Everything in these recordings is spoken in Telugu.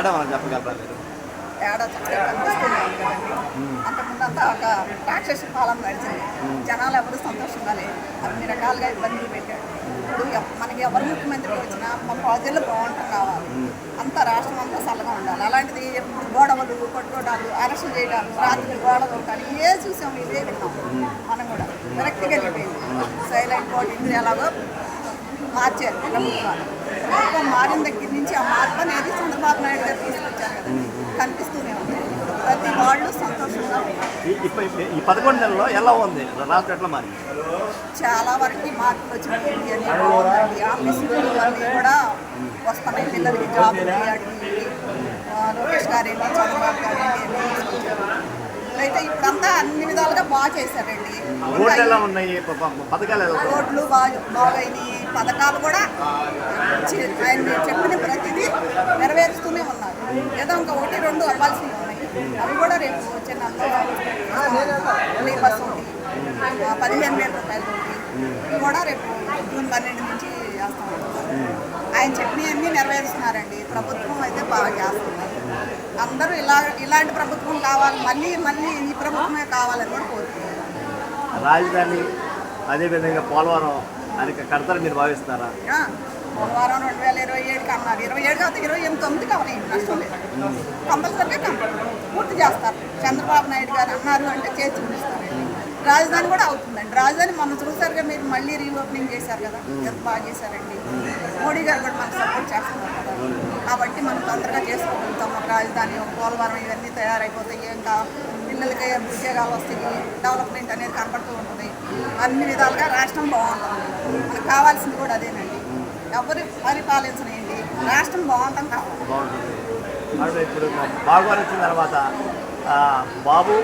తేడా మనం చెప్పగలరా మీరు ఒక టాక్సేషన్ పాలన నడిచింది. జనాలు ఎవరు సంతోషంగా లేరు. అన్ని రకాలుగా ఇబ్బందులు పెట్టారు. ఇప్పుడు మనకి ఎవరు ముఖ్యమంత్రి వచ్చినా మా ప్రజలు బాగుంటాం కావాలి అంత రాష్ట్రం అంతా చల్లగా ఉండాలి. అలాంటిది ఎప్పుడు గోడవలు కొట్టుకోవడాలు అరెస్ట్ చేయడాలు రాత్రి గోడలు కానీ ఏ చూసాం ఇదే విన్నాం. మనం కూడా విరక్తి కలిగిపోయింది సైలెంట్ బోర్డు ఇండియా ఎలాగో మార్చారు. ప్రభుత్వాలు ప్రభుత్వం మారిన దగ్గర నుంచి ఆ మార్పు అనేది చంద్రబాబు నాయుడు గారు తీసుకొచ్చారు కదా. కనిపిస్తూనే ఉంది. ప్రతి వాళ్ళు సంతోషంగా ఈ పదకొండు నెలల్లో ఎలా ఉంది? రాష్ట్రం ఎట్లా మారింది? చాలా వరకు మార్పులు వచ్చినాయి బాగుందండి. ఆఫీసులు అన్నీ కూడా వస్తున్నాయి. పిల్లలకి జాబులు అడిగి లోకేష్ గారేంటి చంద్రబాబు గారేంటి అన్నీ తీసుకొచ్చారు. అయితే ఇప్పుడంతా అన్ని విధాలుగా బాగా చేశారండి. రోడ్లు బాగా బాగైనాయి. పథకాలు కూడా ఆయన ఏదో ఇంకా ఒకటి రెండు అవ్వాల్సినవి ఉన్నాయి అవి కూడా రేపు వచ్చే బస్ ఆ, పదిహేను వేల రూపాయలు ఇవి కూడా రేపు జూన్ పన్నెండు నుంచి చేస్తాం ఆయన చెప్పినవన్నీ నెరవేరుస్తున్నారండి. ప్రభుత్వం అయితే బాగా చేస్తున్నారు అందరూ ఇలా ఇలాంటి ప్రభుత్వం కావాలి మళ్ళీ మళ్ళీ ఈ ప్రభుత్వమే కావాలని కూడా కోరుతున్నారు రాజధాని అదేవిధంగా పోలవరం అని కడతారని మీరు భావిస్తున్నారా? ఆ, పోలవరం రెండు వేల ఇరవై ఏడుకి అన్నారు ఇరవై ఏడు కాదు ఇరవై ఎనిమిది నష్టం లేదు. కంపల్సరీగా కంపల్సరీ పూర్తి చేస్తారు. చంద్రబాబు నాయుడు గారు అన్నారు అంటే చేసి చూపిస్తారు. రాజధాని కూడా అవుతుందండి. రాజధాని మొన్న చూసారుగా మీరు మళ్ళీ రీఓపెనింగ్ చేశారు కదా. ఎంత బాగా చేశారండి. మోడీ గారు కూడా మనకు సపోర్ట్ చేస్తున్నారు కదా. కాబట్టి మనం తొందరగా చేసుకోగలుగుతాం. రాజధాని పోలవరం ఇవన్నీ తయారైపోతాయి. ఇంకా పిల్లలకి ఉద్యోగాలు వస్తాయి. డెవలప్మెంట్ అనేది కనపడుతూ ఉంటుంది. అన్ని విధాలుగా రాష్ట్రం బాగుంటుంది. మనకు కావాల్సింది కూడా అదేనండి. ఎవరు పరిపాలించనేయండి రాష్ట్రం బాగుంటాం కావాలి బాగుంటుంది. ఇప్పుడు బాగోని వచ్చిన తర్వాత బాబు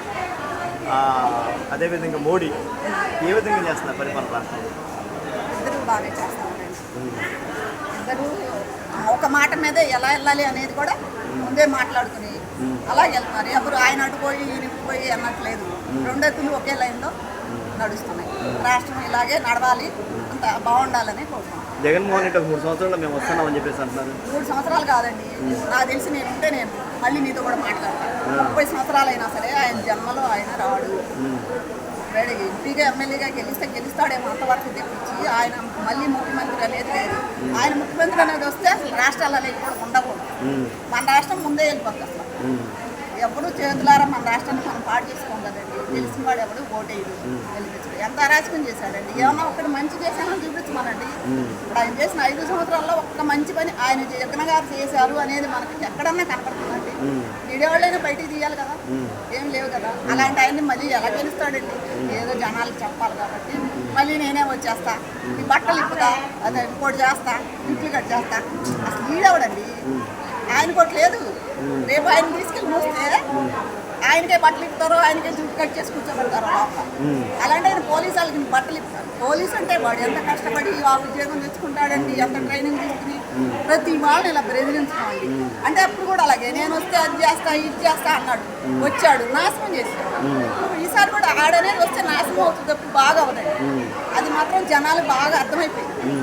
అదేవిధంగా మోడీ ఏ విధంగా చేస్తున్నారు పరిపాలన రాష్ట్రంలో ఇద్దరు బాగా చేస్తారండి. ఇద్దరు ఒక మాట మీదే ఎలా వెళ్ళాలి అనేది కూడా ముందే మాట్లాడుకుని అలా వెళ్తున్నారు. ఎవరు ఆయన అటుపోయి ఈయన ఇటుపోయి అన్నట్లేదు. రెండెత్తులు ఒకే లైన్లో నడుస్తున్నాయి. రాష్ట్రం ఇలాగే నడవాలి. అంత బాగుండాలని కోరుకుంటున్నాను జగన్మోహన్ రెడ్డి ఒక మూడు సంవత్సరాల్లో మేము వస్తున్నామని చెప్పేసి అంటున్నారు. మూడు సంవత్సరాలు కాదండి. నాకు తెలిసి నేను ఉంటే నేను మళ్ళీ నీతో కూడా మాట్లాడతాను. ముప్పై సంవత్సరాలు అయినా సరే ఆయన జన్మలో ఆయన రాడు. ఎంపీగా ఎమ్మెల్యేగా గెలిస్తే గెలుస్తాడేమో అంతవరకు తెప్పించి ఆయన మళ్ళీ ముఖ్యమంత్రి అనేది లేదు. ఆయన ముఖ్యమంత్రి అనేది వస్తే అసలు రాష్ట్రాలు అనేవి కూడా ఉండకూడదు. మన రాష్ట్రం ముందే వెళ్ళిపోతుంది అసలు ఎప్పుడు చేతులారా మన రాష్ట్రాన్ని మనం పాడు చేసుకోండి తెలిసిన వాడు ఎవడు? ఓటేయడు. గెలిపించడు. ఎంత అరాచకం చేశాడండి. ఏమన్నా ఒకటి మంచి చేశామని చూపించమనండి. ఇప్పుడు ఆయన చేసిన ఐదు సంవత్సరాల్లో ఒక్క మంచి పని ఆయన జగన్ గారు చేశారు అనేది మనకి ఎక్కడన్నా కనపడుతుందండి. మీడియా బయటికి తీయాలి కదా? ఏం లేవు కదా? అలాంటి ఆయన్ని మళ్ళీ ఎలా గెలుస్తాడండి? ఏదో జనాలకు చెప్పాలి కాబట్టి మళ్ళీ నేనే వచ్చేస్తా. ఈ బట్టలు ఇప్పుతా అదే ఇంకోటి చేస్తా ఇంట్లో కట్ చేస్తా. అసలు ఈడవడండి ఆయన కూడా లేదు. రేపు ఆయన తీసుకెళ్ళి మూస్తే ఆయనకే బట్టలు ఇస్తారు ఆయనకే జుట్టు కట్ చేసి కూర్చోబెడతారు అలాంటి ఆయన పోలీసు వాళ్ళకి బట్టలు ఇస్తారు పోలీసు అంటే వాడు ఎంత కష్టపడి ఆ ఉద్యోగం తెచ్చుకుంటాడండి ఎంత ట్రైనింగ్ తీసుకుని ప్రతి వాళ్ళని ఇలా బెదిరించుకోండి అంటే అప్పుడు కూడా అలాగే నేను వస్తే అది చేస్తా ఇది చేస్తా అన్నాడు. వచ్చాడు నాశనం చేశాడు. ఈసారి కూడా ఆడనేది వస్తే నాశనం అవుతుంది అప్పుడు బాగా అవుతుంది అది మాత్రం జనాలు బాగా అర్థమైపోయింది.